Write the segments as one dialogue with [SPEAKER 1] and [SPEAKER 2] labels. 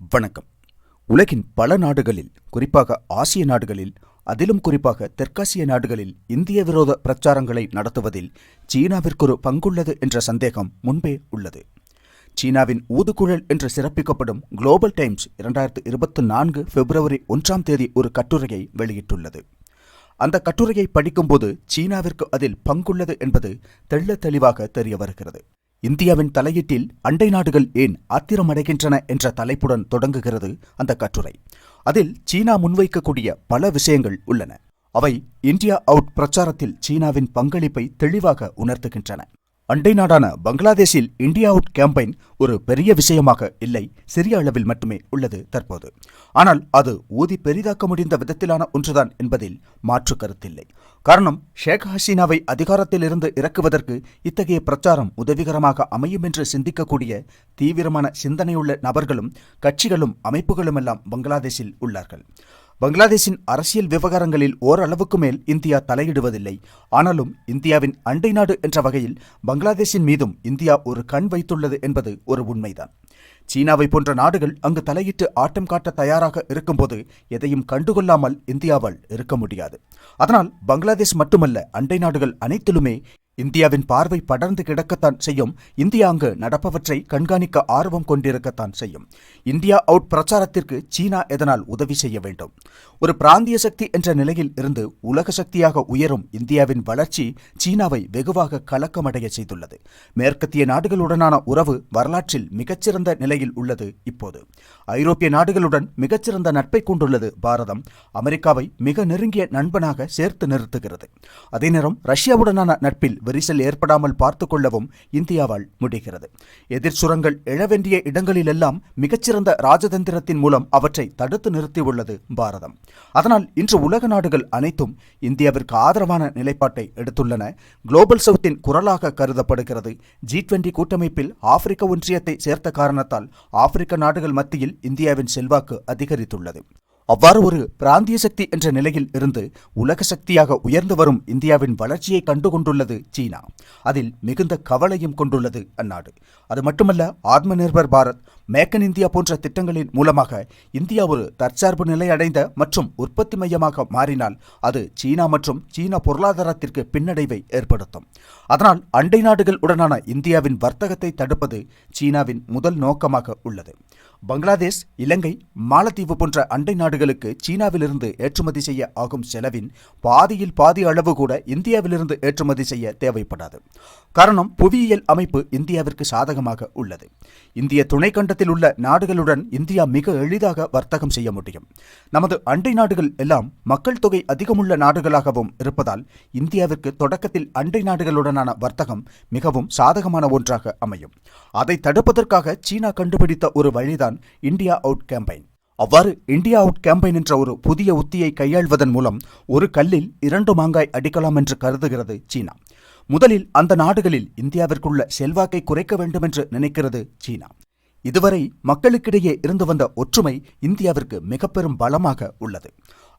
[SPEAKER 1] வணக்கம். உலகின் பல நாடுகளில் குறிப்பாக ஆசிய நாடுகளில் அதிலும் குறிப்பாக தெற்காசிய நாடுகளில் இந்திய விரோத பிரச்சாரங்களை நடத்துவதில் சீனாவிற்கொரு பங்குள்ளது என்ற சந்தேகம் முன்பே உள்ளது. சீனாவின் ஊதுகுழல் என்று சிறப்பிக்கப்படும் குளோபல் டைம்ஸ் இரண்டாயிரத்து இருபத்தி நான்கு பிப்ரவரி ஒன்றாம் தேதி ஒரு கட்டுரையை வெளியிட்டுள்ளது. அந்த கட்டுரையை படிக்கும்போது சீனாவிற்கு அதில் பங்குள்ளது என்பது தெள்ள தெளிவாக தெரிய வருகிறது. இந்தியாவின் தலையீட்டில் அண்டை நாடுகள் ஏன் ஆத்திரமடைகின்றன என்ற தலைப்புடன் தொடங்குகிறது அந்த கட்டுரை. அதில் சீனா முன்வைக்கக்கூடிய பல விஷயங்கள் உள்ளன. அவை இந்தியா அவுட் பிரச்சாரத்தில் சீனாவின் பங்களிப்பை தெளிவாக உணர்த்துகின்றன. அண்டை நாடான பங்களாதேஷில் இந்தியா அவுட் கேம்பெயின் ஒரு பெரிய விஷயமாக இல்லை சிறிய அளவில் மட்டுமே உள்ளது தற்போது. ஆனால் அது ஊதி பெரிதாக்க முடிந்த விதத்திலான ஒன்றுதான் என்பதில் மாற்று கருத்தில்லை. காரணம் ஷேக் ஹசீனாவை அதிகாரத்திலிருந்து இறக்குவதற்கு இத்தகைய பிரச்சாரம் உதவிகரமாக அமையும் என்று சிந்திக்கக்கூடிய தீவிரமான சிந்தனையுள்ள நபர்களும் கட்சிகளும் அமைப்புகளும் எல்லாம் பங்களாதேஷில் உள்ளார்கள். பங்களாதேஷின் அரசியல் விவகாரங்களில் ஓரளவுக்கு மேல் இந்தியா தலையிடுவதில்லை. ஆனாலும் இந்தியாவின் அண்டை நாடு என்ற வகையில் பங்களாதேஷின் மீதும் இந்தியா ஒரு கண் வைத்துள்ளது என்பது ஒரு உண்மைதான். சீனாவை போன்ற நாடுகள் அங்கு தலையிட்டு ஆட்டம் காட்ட தயாராக இருக்கும்போது எதையும் கண்டுகொள்ளாமல் இந்தியாவால் இருக்க முடியாது. அதனால் பங்களாதேஷ் மட்டுமல்ல அண்டை நாடுகள் அனைத்திலுமே இந்தியாவின் பார்வை படர்ந்து கிடக்கத்தான் செய்யும். இந்தியா அங்கு நடப்பவற்றை கண்காணிக்க ஆர்வம் கொண்டிருக்கத்தான் செய்யும். இந்தியா அவுட் பிரச்சாரத்திற்கு சீனா எதனால் உதவி செய்ய வேண்டும்? ஒரு பிராந்திய சக்தி என்ற நிலையில் இருந்து உலக சக்தியாக உயரும் இந்தியாவின் வளர்ச்சி சீனாவை வெகுவாக கலக்கமடைய செய்துள்ளது. மேற்கத்திய நாடுகளுடனான உறவு வரலாற்றில் மிகச்சிறந்த நிலையில் உள்ளது இப்போது. ஐரோப்பிய நாடுகளுடன் மிகச்சிறந்த நட்பை கொண்டுள்ளது பாரதம். அமெரிக்காவை மிக நெருங்கிய நண்பனாக சேர்த்து நிறுத்துகிறது. அதே நேரம் ரஷ்யாவுடனான நட்பில் விரிசல் ஏற்படாமல் பார்த்து கொள்ளவும் இந்தியாவால் முடிகிறது. எதிர் சுரங்கள் எழவேண்டிய இடங்களிலெல்லாம் மிகச்சிறந்த ராஜதந்திரத்தின் மூலம் அவற்றை தடுத்து நிறுத்தியுள்ளது பாரதம். அதனால் இன்று உலக நாடுகள் அனைத்தும் இந்தியாவிற்கு ஆதரவான நிலைப்பாட்டை எடுத்துள்ளன. குளோபல் சவுத்தின் குரலாக கருதப்படுகிறது. ஜி டுவெண்டி கூட்டமைப்பில் ஆப்பிரிக்க ஒன்றியத்தை சேர்த்த காரணத்தால் ஆப்பிரிக்க நாடுகள் மத்தியில் இந்தியாவின் செல்வாக்கு அதிகரித்துள்ளது. அவ்வாறு ஒரு பிராந்திய சக்தி என்ற நிலையில் இருந்து உலக சக்தியாக உயர்ந்து வரும் இந்தியாவின் வளர்ச்சியை கண்டுகொண்டுள்ளது சீனா. அதில் மிகுந்த கவலையும் கொண்டுள்ளது அந்நாடு. அது மட்டுமல்ல Atma Nirbhar Bharat make in India போன்ற திட்டங்களின் மூலமாக இந்தியா ஒரு தற்சார்பு நிலை அடைந்த மற்றும் உற்பத்தி மையமாக மாறினால் அது சீனா மற்றும் சீன பொருளாதாரத்திற்கு பின்னடைவை ஏற்படுத்தும். அதனால் அண்டை நாடுகள் உடனான இந்தியாவின் வர்த்தகத்தை தடுப்பது சீனாவின் முதல் நோக்கமாக உள்ளது. பங்களாதேஷ் இலங்கை மாலத்தீவு போன்ற அண்டை நாடுகளுக்கு சீனாவிலிருந்து ஏற்றுமதி செய்ய ஆகும் செலவின் பாதியில் பாதி அளவு கூட இந்தியாவிலிருந்து ஏற்றுமதி செய்ய தேவைப்படாது. காரணம் புவியியல் அமைப்பு இந்தியாவிற்கு சாதகமாக உள்ளது. இந்திய துணைக்கண்டத்தில் உள்ள நாடுகளுடன் இந்தியா மிக எளிதாக வர்த்தகம் செய்ய முடியும். நமது அண்டை நாடுகள் எல்லாம் மக்கள் தொகை அதிகமுள்ள நாடுகளாகவும் இருப்பதால் இந்தியாவிற்கு தொடக்கத்தில் அண்டை நாடுகளுடனான வர்த்தகம் மிகவும் சாதகமான ஒன்றாக அமையும். அதை தடுப்பதற்காக சீனா கண்டுபிடித்த ஒரு வழிதான் இந்தியா அவுட் கேம்பெயின். அவ்வாறு இந்தியா அவுட் கேம்பெயின் என்ற ஒரு புதிய உத்தியை கையாள்வதன் மூலம் ஒரு கல்லில் இரண்டு மாங்காய் அடிக்கலாம் என்று கருதுகிறது சீனா. முதலில் அந்த நாடுகளில் இந்தியாவிற்குள்ள செல்வாக்கை குறைக்க வேண்டும் என்று நினைக்கிறது சீனா. இதுவரை மக்களுக்கிடையே இருந்து வந்த ஒற்றுமை இந்தியாவிற்கு மிக பெரும் பலமாக உள்ளது.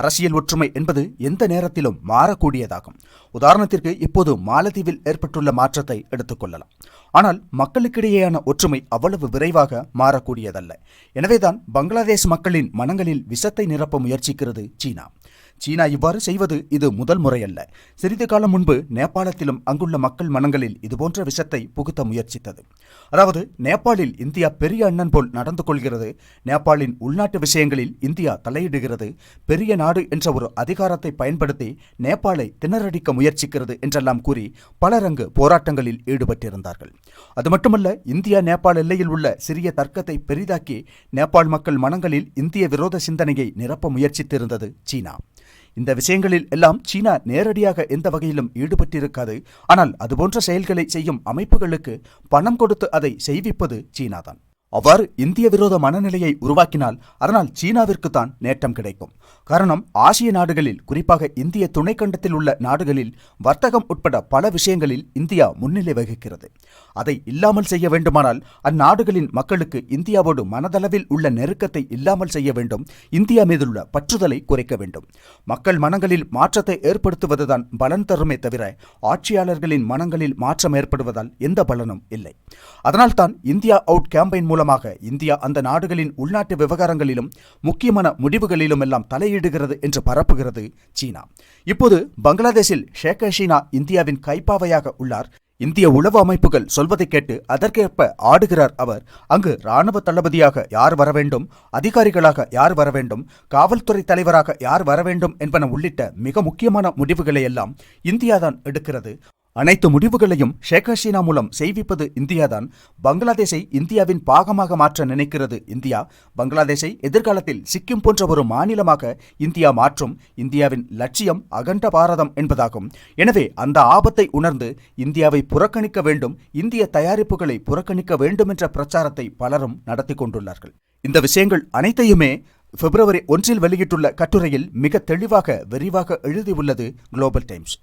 [SPEAKER 1] அரசியல் ஒற்றுமை என்பது எந்த நேரத்திலும் மாறக்கூடியதாகும். உதாரணத்திற்கு இப்போது மாலத்தீவில் ஏற்பட்டுள்ள மாற்றத்தை எடுத்துக்கொள்ளலாம் ஆனால் மக்களுக்கிடையேயான ஒற்றுமை அவ்வளவு விரைவாக மாறக்கூடியதல்ல. எனவேதான் பங்களாதேஷ் மக்களின் மனங்களில் விஷத்தை நிரப்ப முயற்சிக்கிறது சீனா. சீனா இவ்வாறு செய்வது இது முதல் முறையல்ல. சிறிது காலம் முன்பு நேபாளத்திலும் அங்குள்ள மக்கள் மனங்களில் இதுபோன்ற விஷத்தை புகுத்த முயற்சித்தது. அதாவது நேபாளில் இந்தியா பெரிய அண்ணன் போல் நடந்து கொள்கிறது நேபாளின் உள்நாட்டு விஷயங்களில் இந்தியா தலையிடுகிறது பெரிய நாடு என்ற ஒரு அதிகாரத்தை பயன்படுத்தி நேபாளை திணறடிக்க முயற்சிக்கிறது என்றெல்லாம் கூறி பலர் அங்கு போராட்டங்களில் ஈடுபட்டிருந்தார்கள். அது மட்டுமல்ல இந்தியா நேபாள் எல்லையில் உள்ள சிறிய தர்க்கத்தை பெரிதாக்கி நேபாள் மக்கள் மனங்களில் இந்திய விரோத சிந்தனையை நிரப்ப முயற்சித்திருந்தது சீனா. இந்த விஷயங்களில் எல்லாம் சீனா நேரடியாக எந்த வகையிலும் ஈடுபட்டிருக்காது. ஆனால் அதுபோன்ற செயல்களை செய்யும் அமைப்புகளுக்கு பணம் கொடுத்து அதை செய்விப்பது சீனாதான். அவ்வாறு இந்திய விரோத மனநிலையை உருவாக்கினால் அதனால் சீனாவிற்கு தான் நேட்டம் கிடைக்கும். காரணம் ஆசிய நாடுகளில் குறிப்பாக இந்திய துணைக்கண்டத்தில் உள்ள நாடுகளில் வர்த்தகம் உட்பட பல விஷயங்களில் இந்தியா முன்னிலை வகிக்கிறது. அதை இல்லாமல் செய்ய வேண்டுமானால் அந்நாடுகளின் மக்களுக்கு இந்தியாவோடு மனதளவில் உள்ள நெருக்கத்தை இல்லாமல் செய்ய வேண்டும். இந்தியா மீதுள்ள பற்றுதலை குறைக்க வேண்டும். மக்கள் மனங்களில் மாற்றத்தை ஏற்படுத்துவதுதான் பலன் தருமே தவிர ஆட்சியாளர்களின் மனங்களில் மாற்றம் ஏற்படுவதால் எந்த பலனும் இல்லை. அதனால்தான் இந்தியா அவுட் கேம்பெயின் மூலம் மூலமாக இந்தியா அந்த நாடுகளின் உள்நாட்டு விவகாரங்களிலும் முக்கியமான முடிவுகளிலும் எல்லாம் தலையிடுகிறது என்று பரப்புகிறது சீனா. இப்போது பங்களாதேஷில் ஷேக் ஹசீனா இந்தியாவின் கைப்பாவையாக உள்ளார். இந்திய உளவு அமைப்புகள் சொல்வதை கேட்டு அதற்கேற்ப ஆடுகிறார் அவர். அங்கு ராணுவ தளபதியாக யார் வர வேண்டும் அதிகாரிகளாக யார் வர வேண்டும் காவல்துறை தலைவராக யார் வர வேண்டும் என்பன உள்ளிட்ட மிக முக்கியமான முடிவுகளை எல்லாம் இந்தியாதான் எடுக்கிறது. அனைத்து முடிவுகளையும் ஷேக் ஹசீனா மூலம் செய்விப்பது இந்தியாதான். பங்களாதேஷை இந்தியாவின் பாகமாக மாற்ற நினைக்கிறது இந்தியா. பங்களாதேஷை எதிர்காலத்தில் சிக்கிம் போன்ற ஒரு மாநிலமாக இந்தியா மாற்றும் இந்தியாவின் லட்சியம் அகண்ட பாரதம் என்பதாகும். எனவே அந்த ஆபத்தை உணர்ந்து இந்தியாவை புறக்கணிக்க வேண்டும் இந்திய தயாரிப்புகளை புறக்கணிக்க வேண்டும் என்ற பிரச்சாரத்தை பலரும் நடத்தி கொண்டுள்ளார்கள். இந்த விஷயங்கள் அனைத்தையுமே பிப்ரவரி ஒன்றில் வெளியிட்டுள்ள கட்டுரையில் மிக தெளிவாக விரிவாக எழுதியுள்ளது குளோபல் டைம்ஸ்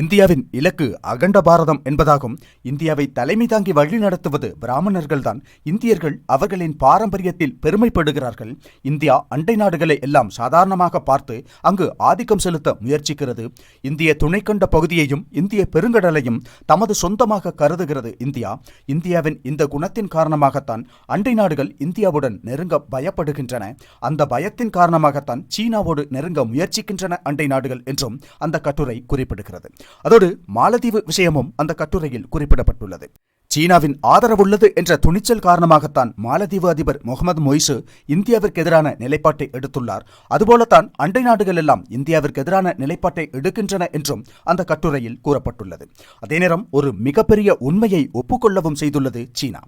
[SPEAKER 1] இந்தியாவின் இலக்கு அகண்ட பாரதம் என்பதாகும். இந்தியாவை தலைமை தாங்கி வழிநடத்துவது பிராமணர்கள்தான். இந்தியர்கள் அவர்களின் பாரம்பரியத்தில் பெருமைப்படுகிறார்கள். இந்தியா அண்டை நாடுகளை எல்லாம் சாதாரணமாக பார்த்து அங்கு ஆதிக்கம் செலுத்த முயற்சிக்கிறது. இந்திய துணைக்கண்ட பகுதியையும் இந்திய பெருங்கடலையும் தமது சொந்தமாக கருதுகிறது இந்தியா. இந்தியாவின் இந்த குணத்தின் காரணமாகத்தான் அண்டை நாடுகள் இந்தியாவுடன் நெருங்க பயப்படுகின்றன. அந்த பயத்தின் காரணமாகத்தான் சீனாவோடு நெருங்க முயற்சிக்கின்றன அண்டை நாடுகள் என்றும் அந்த கட்டுரை குறிப்பிடுகிறது. அதோடு மாலத்தீவு விஷயமும் அந்த கட்டுரையில் குறிப்பிடப்பட்டுள்ளது. சீனாவின் ஆதரவுள்ளது என்ற துணிச்சல் காரணமாகத்தான் மாலத்தீவு அதிபர் முகமது மொய்சு இந்தியாவிற்கு எதிரான நிலைப்பாட்டை எடுத்துள்ளார். அதுபோலத்தான் அண்டை நாடுகள் எல்லாம் இந்தியாவிற்கு எதிரான நிலைப்பாட்டை எடுக்கின்றன என்றும் அந்த கட்டுரையில் கூறப்பட்டுள்ளது. அதே நேரம் ஒரு மிகப்பெரிய உண்மையை ஒப்புக்கொள்ளவும் செய்துள்ளது சீனா.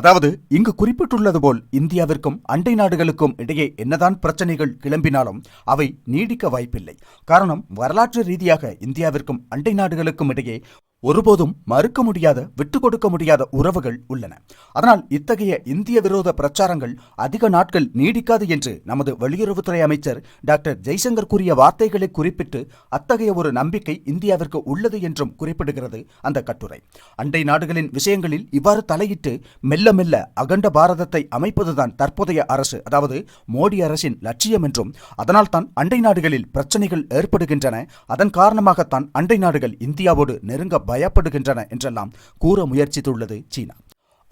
[SPEAKER 1] அதாவது இங்கு குறிப்பிட்டுள்ளது போல் இந்தியாவிற்கும் அண்டை நாடுகளுக்கும் இடையே என்னதான் பிரச்சனைகள் கிளம்பினாலும் அவை நீடிக்க வாய்ப்பில்லை. காரணம் வரலாற்று ரீதியாக இந்தியாவிற்கும் அண்டை நாடுகளுக்கும் இடையே ஒருபோதும் மறுக்க முடியாத விட்டு கொடுக்க முடியாத உறவுகள் உள்ளன. அதனால் இத்தகைய இந்திய விரோத பிரச்சாரங்கள் அதிக நாட்கள் நீடிக்காது என்று நமது வெளியுறவுத்துறை அமைச்சர் டாக்டர் ஜெய்சங்கர் கூறிய வார்த்தைகளை குறிப்பிட்டு அத்தகைய ஒரு நம்பிக்கை இந்தியாவிற்கு உள்ளது என்றும் குறிப்பிடுகிறது அந்த கட்டுரை. அண்டை நாடுகளின் விஷயங்களில் இவ்வாறு தலையிட்டு மெல்ல மெல்ல அகண்ட பாரதத்தை அமைப்பதுதான் தற்போதைய அரசு அதாவது மோடி அரசின் லட்சியம் என்றும் அதனால்தான் அண்டை நாடுகளில் பிரச்சனைகள் ஏற்படுகின்றன. அதன் காரணமாகத்தான் அண்டை நாடுகள் இந்தியாவோடு நெருங்க பயப்படுகின்றன என்றெல்லாம் கூற முயற்சித்துள்ளது சீனா.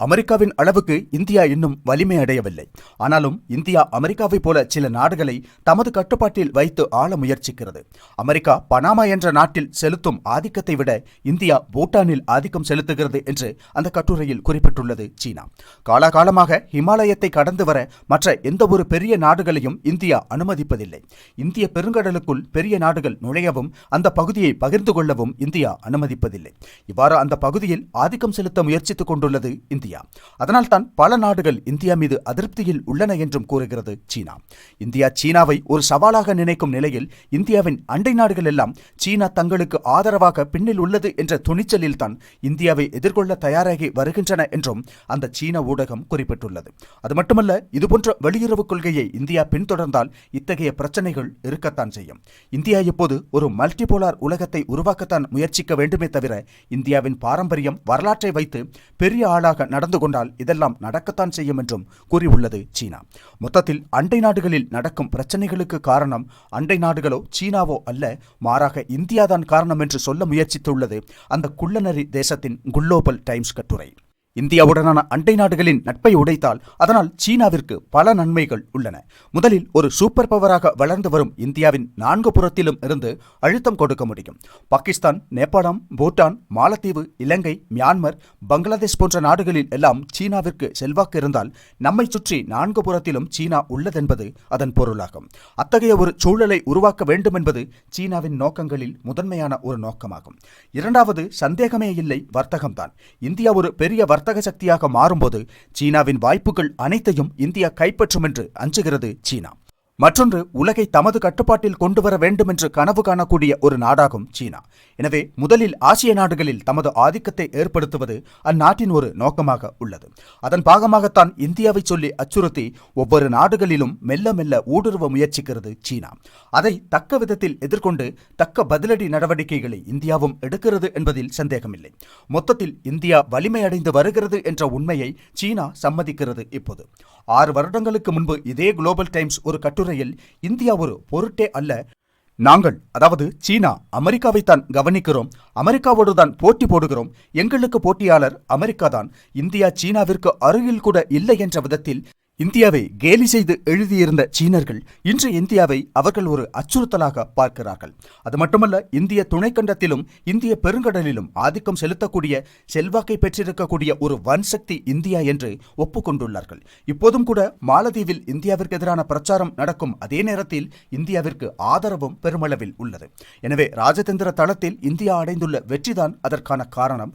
[SPEAKER 1] அமெரிக்காவின் அளவுக்கு இந்தியா இன்னும் வலிமை அடையவில்லை ஆனாலும் இந்தியா அமெரிக்காவைப் போல சில நாடுகளை தமது கட்டுப்பாட்டில் வைத்து ஆள முயற்சிக்கிறது. அமெரிக்கா பனாமா என்ற நாட்டில் செலுத்தும் ஆதிக்கத்தை விட இந்தியா பூட்டானில் ஆதிக்கம் செலுத்துகிறது என்று அந்த கட்டுரையில் குறிப்பிட்டுள்ளது சீனா. காலாகாலமாக ஹிமாலயத்தை கடந்து வர மற்ற எந்த ஒரு பெரிய நாடுகளையும் இந்தியா அனுமதிப்பதில்லை. இந்திய பெருங்கடலுக்குள் பெரிய நாடுகள் நுழையவும் அந்த பகுதியை பகிர்ந்து கொள்ளவும் இந்தியா அனுமதிப்பதில்லை. இவ்வாறு அந்த பகுதியில் ஆதிக்கம் செலுத்த முயற்சித்துக் கொண்டுள்ளது இந்தியா. அதனால்தான் பல நாடுகள் இந்தியா மீது அதிருப்தியில் உள்ளன என்றும் கூறுகிறது சீனா. இந்தியா சீனாவை ஒரு சவாலாக நினைக்கும் நிலையில் இந்தியாவின் அண்டை நாடுகள் எல்லாம் சீனா தங்களுக்கு ஆதரவாக பின்னில் உள்ளது என்ற துணிச்சலில் தான் இந்தியாவை எதிர்கொள்ள தயாராகி வருகின்றன என்றும் அந்த சீன ஊடகம் குறிப்பிட்டுள்ளது. அது மட்டுமல்ல இதுபோன்ற வெளியுறவு கொள்கையை இந்தியா பின்தொடர்ந்தால் இத்தகைய பிரச்சனைகள் இருக்கத்தான் செய்யும். இந்தியா இப்போது ஒரு மல்டிபோலார் உலகத்தை உருவாக்கத்தான் முயற்சிக்க வேண்டுமே தவிர இந்தியாவின் பாரம்பரியம் வரலாற்றை வைத்து பெரிய ஆளாக நடந்து கொண்டால் இதெல்லாம் நடக்கத்தான் செய்யும் என்றும் கூறியுள்ளது சீனா. மொத்தத்தில் அண்டை நாடுகளில் நடக்கும் பிரச்சனைகளுக்கு காரணம் அண்டை நாடுகளோ சீனாவோ அல்ல மாறாக இந்தியாதான் காரணம் என்று சொல்ல முயற்சித்துள்ளது அந்த குள்ளநரி தேசத்தின் குளோபல் டைம்ஸ் கட்டுரை. இந்தியாவுடனான அண்டை நாடுகளின் நட்பை உடைத்தால் அதனால் சீனாவிற்கு பல நன்மைகள் உள்ளன. முதலில் ஒரு சூப்பர் பவராக வளர்ந்து வரும் இந்தியாவின் நான்கு புறத்திலும் இருந்து அழுத்தம் கொடுக்க முடியும். பாகிஸ்தான் நேபாளம் பூட்டான் மாலத்தீவு இலங்கை மியான்மர் பங்களாதேஷ் போன்ற நாடுகளில் எல்லாம் சீனாவிற்கு செல்வாக்கு இருந்தால் நம்மை சுற்றி நான்கு புறத்திலும் சீனா உள்ளதென்பது அதன் பொருளாகும். அத்தகைய ஒரு சூழலை உருவாக்க வேண்டும் என்பது சீனாவின் நோக்கங்களில் முதன்மையான ஒரு நோக்கமாகும். இரண்டாவது சந்தேகமே இல்லை வர்த்தகம்தான். இந்தியா ஒரு பெரிய வர்த்தக சக்தியாக மாறும்போது சீனாவின் வாய்ப்புகள் அனைத்தையும் இந்தியா கைப்பற்றும் என்று அஞ்சுகிறது சீனா. மற்றொன்று உலகை தமது கட்டுப்பாட்டில் கொண்டு வர வேண்டும் என்று கனவு காணக்கூடிய ஒரு நாடாகும் சீனா. எனவே முதலில் ஆசிய நாடுகளில் தமது ஆதிக்கத்தை ஏற்படுத்துவது அந்நாட்டின் ஒரு நோக்கமாக உள்ளது. அதன் பாகமாகத்தான் இந்தியாவை சொல்லி அச்சுறுத்தி ஒவ்வொரு நாடுகளிலும் மெல்ல மெல்ல ஊடுருவ முயற்சிக்கிறது சீனா. அதை தக்க விதத்தில் எதிர்கொண்டு தக்க பதிலடி நடவடிக்கைகளை இந்தியாவும் எடுக்கிறது என்பதில் சந்தேகமில்லை. மொத்தத்தில் இந்தியா வலிமையடைந்து வருகிறது என்ற உண்மையை சீனா சம்மதிக்கிறது இப்போது. ஆறு வருடங்களுக்கு முன்பு இதே குளோபல் டைம்ஸ் ஒரு கட்டுரையில் இந்தியா ஒரு பொருட்டே அல்ல. நாங்கள் அதாவது சீனா அமெரிக்காவை தான் கவனிக்கிறோம். அமெரிக்காவோடு தான் போட்டி போடுகிறோம். எங்களுக்கு போட்டியாளர் அமெரிக்கா தான் இந்தியா சீனாவிற்கு அருகில் கூட இல்லை என்ற விதத்தில் இந்தியாவை கேலி செய்து எழுதியிருந்த சீனர்கள் இன்று இந்தியாவை அவர்கள் ஒரு அச்சுறுத்தலாக பார்க்கிறார்கள். அது மட்டுமல்ல இந்திய துணைக்கண்டத்திலும் இந்திய பெருங்கடலிலும் ஆதிக்கம் செலுத்தக்கூடிய செல்வாக்கை பெற்றிருக்கக்கூடிய ஒரு வன்சக்தி இந்தியா என்று ஒப்புக்கொண்டுள்ளார்கள். இப்போதும் கூட மாலதீவில் இந்தியாவிற்கு எதிரான பிரச்சாரம் நடக்கும் அதே நேரத்தில் இந்தியாவிற்கு ஆதரவும் பெருமளவில் உள்ளது. எனவே ராஜதந்திர தளத்தில் இந்தியா அடைந்துள்ள வெற்றிதான் அதற்கான காரணம்.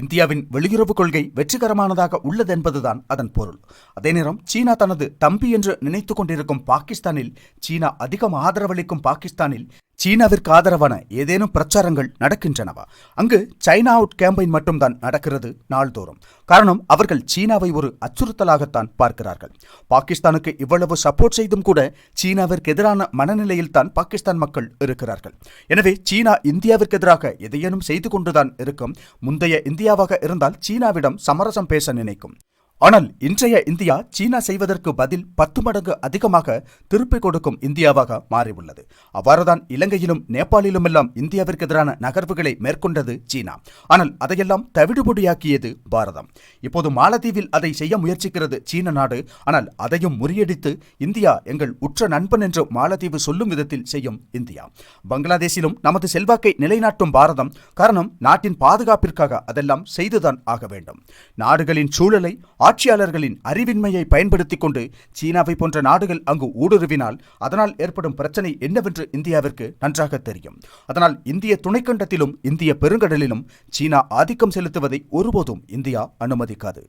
[SPEAKER 1] இந்தியாவின் வெளியுறவு கொள்கை வெற்றிகரமானதாக உள்ளது என்பதுதான் அதன் பொருள். அதே நேரம் சீனா தனது தம்பி என்று நினைத்துக் கொண்டிருக்கும் பாகிஸ்தானில் சீனா அதிகம் ஆதரவளிக்கும் பாகிஸ்தானில் சீனாவிற்கு ஆதரவான ஏதேனும் பிரச்சாரங்கள் நடக்கின்றனவா? அங்கு சைனா அவுட் கேம்பெயின் மட்டும்தான் நடக்கிறது நாள்தோறும். காரணம் அவர்கள் சீனாவை ஒரு அச்சுறுத்தலாகத்தான் பார்க்கிறார்கள். பாகிஸ்தானுக்கு இவ்வளவு சப்போர்ட் செய்தும் கூட சீனாவிற்கு எதிரான மனநிலையில் தான் பாகிஸ்தான் மக்கள் இருக்கிறார்கள். எனவே சீனா இந்தியாவிற்கு எதிராக எதையேனும் செய்து கொண்டுதான் இருக்கும். முந்தைய இந்தியாவாக இருந்தால் சீனாவிடம் சமரசம் பேச நினைக்கும். ஆனால் இன்றைய இந்தியா சீனா செய்வதற்கு பதில் பத்து மடங்கு அதிகமாக திருப்பிக் கொடுக்கும் இந்தியாவாக மாறியுள்ளது. அவ்வாறுதான் இலங்கையிலும் நேபாளிலும் எல்லாம் இந்தியாவிற்கு எதிரான நகர்வுகளை மேற்கொண்டது சீனா. ஆனால் அதையெல்லாம் தவிடுபொடியாக்கியது பாரதம். இப்போது மாலத்தீவில் அதை செய்ய முயற்சிக்கிறது சீன நாடு. ஆனால் அதையும் முறியடித்து இந்தியா எங்கள் உற்ற நண்பன் என்று மாலத்தீவு சொல்லும் விதத்தில் செய்யும் இந்தியா. பங்களாதேஷிலும் நமது செல்வாக்கை நிலைநாட்டும் பாரதம். காரணம் நாட்டின் பாதுகாப்பிற்காக அதெல்லாம் செய்துதான் ஆக வேண்டும். நாடுகளின் சூழலை ஆட்சியாளர்களின் அறிவின்மையை பயன்படுத்திக் கொண்டு சீனாவை போன்ற நாடுகள் அங்கு ஊடுருவினால் அதனால் ஏற்படும் பிரச்சனை என்னவென்று இந்தியாவிற்கு நன்றாக தெரியும். அதனால் இந்திய துணைக்கண்டத்திலும் இந்திய பெருங்கடலிலும் சீனா ஆதிக்கம் செலுத்துவதை ஒருபோதும் இந்தியா அனுமதிக்காது.